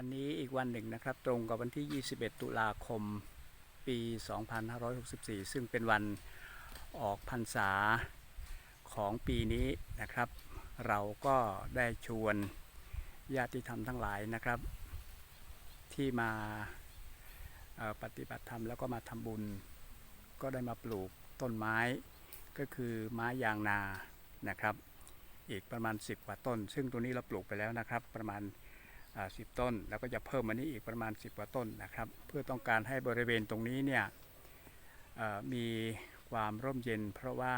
วันนี้อีกวันหนึ่งนะครับ ตรงกับวันที่ 21 ตุลาคมปี 2564 ซึ่งเป็นวันออกพรรษาของปีนี้นะครับ เราก็ได้ชวนญาติธรรมทั้งหลายนะครับ ที่มาปฏิบัติธรรมแล้วก็มาทำบุญ ก็ได้มาปลูกต้นไม้ก็คือไม้ยางนานะครับ อีกประมาณ 10 กว่าต้น ซึ่งตัวนี้เราปลูกไปแล้วนะครับ ประมาณ สิบต้น แล้วก็จะเพิ่มมานี้อีกประมาณ 10กว่าต้นนะครับ เพื่อต้องการให้บริเวณตรงนี้เนี่ยมีความร่มเย็น เพราะว่า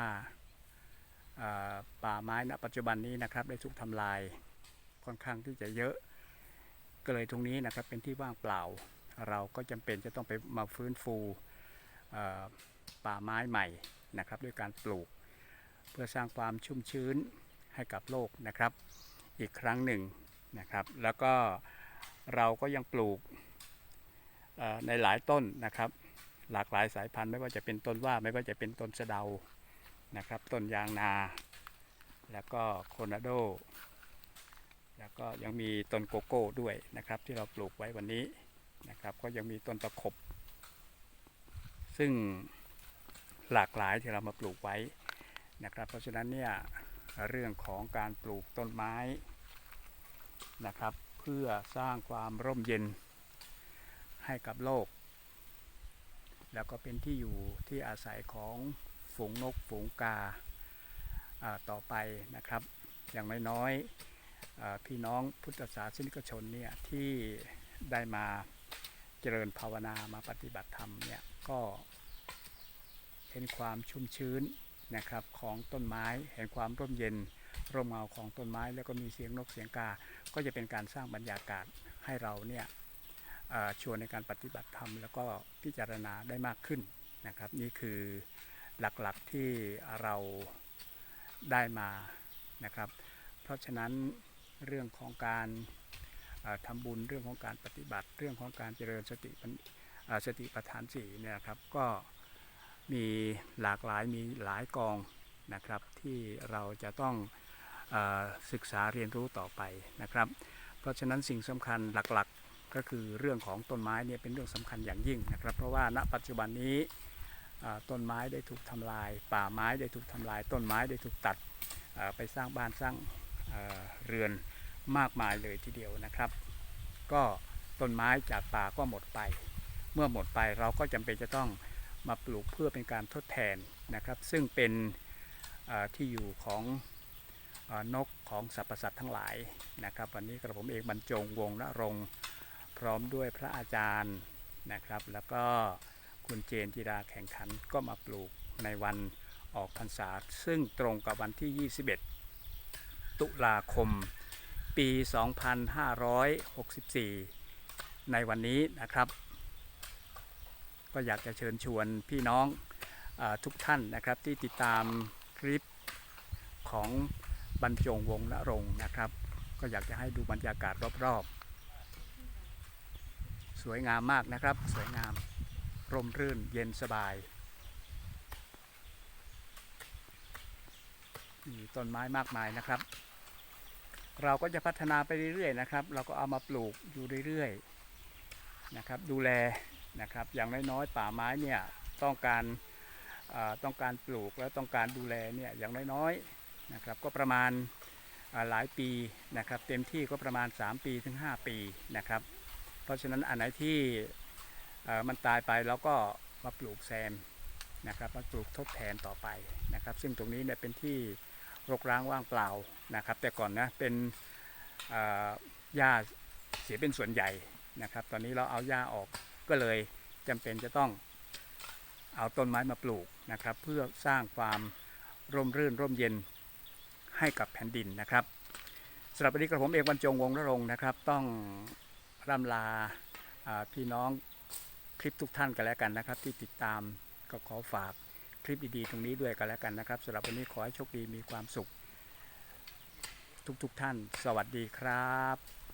ป่าไม้ณปัจจุบันนี้นะครับได้ถูกทำลายค่อนข้างที่จะเยอะ ก็เลยตรงนี้นะครับเป็นที่ว่างเปล่า เราก็จำเป็นจะต้องไปมาฟื้นฟูป่าไม้ใหม่นะครับด้วยการปลูก เพื่อสร้างความชุ่มชื้นให้กับโลกนะครับ อีกครั้งหนึ่ง นะครับ แล้วก็เราก็ยังปลูกในหลายต้นนะครับ หลากหลายสายพันธุ์ไม่ว่าจะเป็นต้นว่าไม่ว่าจะเป็นต้นสะเดานะครับต้นยางนา แล้วก็โคนาโด แล้วก็ยังมีต้นโกโก้ด้วยนะครับ ที่เราปลูกไว้วันนี้นะครับ ก็ยังมีต้นตะขบ ซึ่งหลากหลายที่เรามาปลูกไว้นะครับ เพราะฉะนั้นเนี่ยเรื่องของการปลูกต้นไม้ นะครับ เพื่อสร้างความร่มเย็นให้กับโลก แล้วก็เป็นที่อยู่ที่อาศัยของฝูงนกฝูงกาต่อไปนะครับ อย่างน้อยๆพี่น้องพุทธศาสนิกชนเนี่ยที่ได้มาเจริญภาวนามาปฏิบัติธรรมเนี่ยก็เห็นความชุ่มชื้นนะครับของต้นไม้เห็นความร่มเย็น ร่มเงาของต้นไม้แล้วก็มีเสียงนกเสียงกา ก็จะเป็นการสร้างบรรยากาศให้เราเนี่ยเอ่อชวนในการปฏิบัติธรรม แล้วก็พิจารณาได้มากขึ้นนะครับ นี่คือหลักๆที่เราได้มานะครับ เพราะฉะนั้นเรื่องของการเอ่อทำบุญเรื่องของการปฏิบัติ เรื่องของการเจริญสติสติปัฏฐานสี่เนี่ยครับก็มีหลากหลายมีหลายกองนะครับที่เราจะต้อง ศึกษาเรียนรู้ต่อไปนะครับ เพราะฉะนั้นสิ่งสำคัญหลักๆก็คือเรื่องของต้นไม้เนี่ยเป็นเรื่องสำคัญอย่างยิ่งนะครับ เพราะว่าณปัจจุบันนี้ต้นไม้ได้ถูกทำลาย ป่าไม้ได้ถูกทำลาย ต้นไม้ได้ถูกตัดไปสร้างบ้านสร้างเรือนมากมายเลยทีเดียวนะครับ ก็ต้นไม้จากป่าก็หมดไป เมื่อหมดไปเราก็จำเป็นจะต้องมาปลูกเพื่อเป็นการทดแทนนะครับ ซึ่งเป็นที่อยู่ของ นกของสรรพสัตว์ทั้งหลายนะครับ วันนี้กระผมเองบรรจงวงณรงพร้อมด้วยพระอาจารย์นะครับ แล้วก็คุณเจนจิราแข่งขันก็มาปลูกในวันออกพรรษา ซึ่งตรงกับวันที่ 21 ตุลาคม ปี 2564 ในวันนี้นะครับ ก็อยากจะเชิญชวนพี่น้องอทุกท่านนะครับที่ติดตามคลิปของ บรรจงวงณรงค์นะครับ ก็อยากจะให้ดูบรรยากาศรอบๆ สวยงามมากนะครับ สวยงามร่มรื่นเย็นสบาย มีต้นไม้มากมายนะครับ เราก็จะพัฒนาไปเรื่อยๆนะครับ เราก็เอามาปลูกอยู่เรื่อยๆนะครับ ดูแลนะครับ อย่างน้อยๆป่าไม้เนี่ยต้องการต้องการปลูกแล้วต้องการดูแลเนี่ยอย่างน้อยๆ นะครับก็ประมาณหลายปีนะครับเต็มที่ก็ประมาณ 3 ปีถึง 5 ปีนะครับ เพราะฉะนั้นอันไหนที่มันตายไปเราก็มาปลูกแซมนะครับมาปลูกทดแทนต่อไปนะครับ ซึ่งตรงนี้เนี่ยเป็นที่รกร้างว่างเปล่านะครับ แต่ก่อนนะเป็นหญ้าเสียเป็นส่วนใหญ่นะครับ ตอนนี้เราเอาหญ้าออกก็เลยจำเป็นจะต้องเอาต้นไม้มาปลูกนะครับ เพื่อสร้างความร่มรื่นร่มเย็น ให้กับแผ่นดินนะครับสำหรับวันนี้กระผมเอกบรรจงวงระรงนะครับ ต้องร่ำลาอ่าพี่น้องคลิปทุกท่านกันแล้วกันนะครับ ที่ติดตามก็ขอฝากคลิปดีๆตรงนี้ด้วยกันแล้วกันนะครับสำหรับวันนี้ขอให้โชคดีมีความสุข ทุกๆท่าน สวัสดีครับ